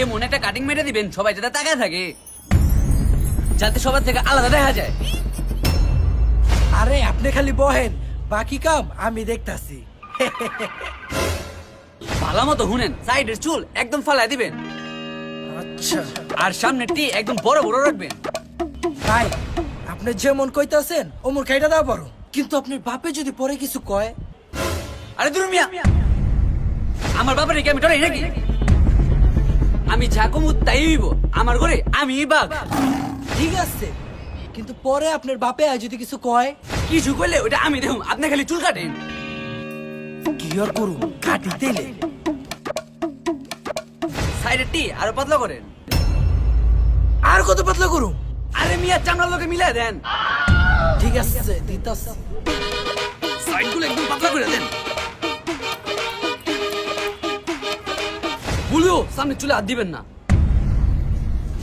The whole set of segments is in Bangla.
এমন একটা কাটিং মেরে দিবেন সবাই যাতে তাকায় থাকে। যাতে সবার থেকে আলাদা দেখা যায়। আরে আপনি খালি বহেন বাকি কাম আমি দেখতাছি। ভালো মতো শুনেন সাইডের চুল একদম ফালাই দিবেন। আচ্ছা। আর সামনের টি একদম বড় বড় রাখবেন। ভাই আপনি যেমন কইতাছেন ওমর খাইটা দাও পারো। কিন্তু আপনার বাপে যদি পরে কিছু কয়? আরে দূর মিয়া আমার বাবার রেখে আমি ডরাই নাকি? আমি যা কমু তাই হইব আমার ঘরে আমি বাঘ। ঠিক আছে কিন্তু পরে আপনার বাপে আজ যদি কিছু কয়? কিছু করলে ওটা আমি দেখুন আপনি খালি চুল কাটেন। কি আর করুন কাটি দিলে সাইডে টি আরও পাতলা করেন। আর কত পাতলা করুন আরে মিয়া চামড়ার লোকে মিলাই দেন। ঠিক আছে দিতাছি। সাইডগুলো একদম পাতলা করে দেন। ভুলেও সামনে চুলে হাত দিবেন না।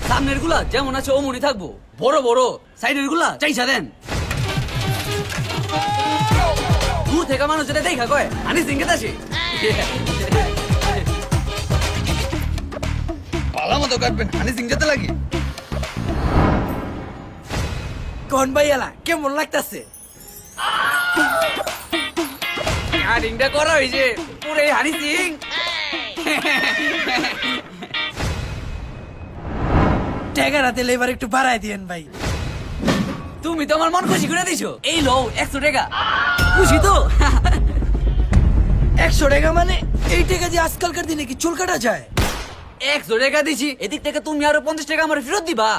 সামনেরগুলা যেমন আছে অমনই থাকব। বড় বড় সাইডেরগুলা চাইছা দেন। দূর থেকে মানুষ যেটা দেখা কয় আনি সিংকে আসে ভালো মতো কাটবেন হানি সিং যেতে লাগে। কোন ভাই এলা কেমন লাগতাছে? করা হয়েছে পুরে হানি সিং। টাকাটা দিলে এবার একটু বাড়াই দিয়েন ভাই। তুমি তো আমার মন খুশি করে দিছো। এই লো একশো টাকা। খুশি তো? একশো টাকা মানে এই টাকা দিয়ে আজকালকার দিনে কি চুল কাটা যায়? একশো টাকা দিছি এদিক থেকে তুমি আরও পঞ্চাশ টাকা আমার ফেরত দিবা।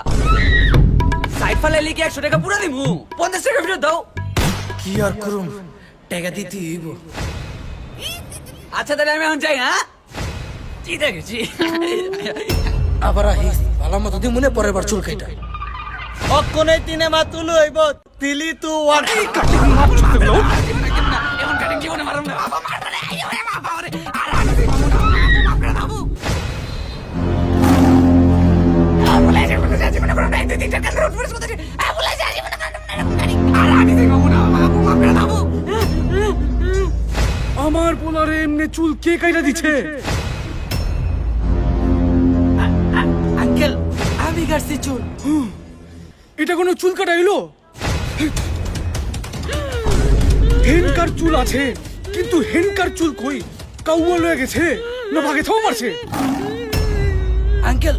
সাইড ফালাইলে কি একশো টাকা পুরো দিমু। পঞ্চাশ টাকা ফেরত দাও। কি আর করুম? টাকা দিতে হইব। আচ্ছা তাহলে আমি এখন যাই হ্যাঁ? জিতে গেছি। আবার আহিস। ভালো মতো দিয়ে মনে পরের বার চুল কাটা অক্ষণে তিনে মা তুলু হইব তিলি তু ওয়ান। আমার পোলারে এমনি চুল কে কাইটা দিছে? চুল। এটা কোনো চুল কাটা এলো? হেনকার চুল আছে কিন্তু হেনকার চুল কই? কাউয়া লয়ে গেছে না ভাগে থাও মারছে। আঙ্কেল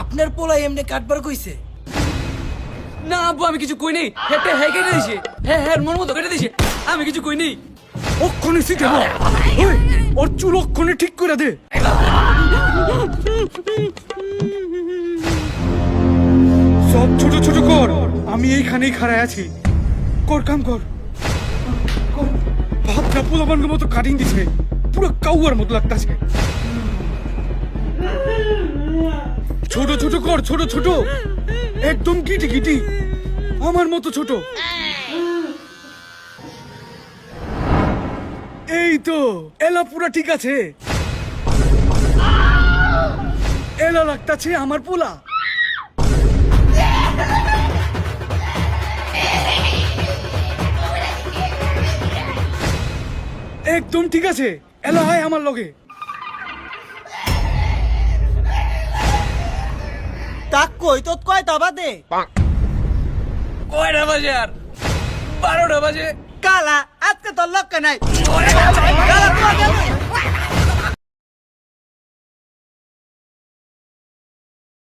আপনার পোলা এমনি কাটবার কইছে? না আব্বু আমি কিছু কই নেই। হেটে হে কেটে দিছে হ্যাঁ হ্যাঁ মন মতো কেটে দিছে আমি কিছু কই নেই। অক্ষণে শিখে ওই ওর চুল অক্ষণে ঠিক করে দে। ছোট ছোট কর। আমি এইখানেই খাড়ায় আছি। কর, কাম কর। মতো কাটিং দিছে। পুরো কাউয়ার মতো ছোট ছোট কর, ছোট ছোট। একদম গিটি গিটি। আমার মতো ছোট। এই তো এলা পুরা ঠিক আছে। এলা লাগতাছে আমার পোলা। একদম ঠিক আছে। এলো হয় আমার লগে। তাক কই তোত কয় তাবা দে কয়টা বাজে আর? বারোটা বাজে। কালা আজকে তোর লক্ষ্য নাই।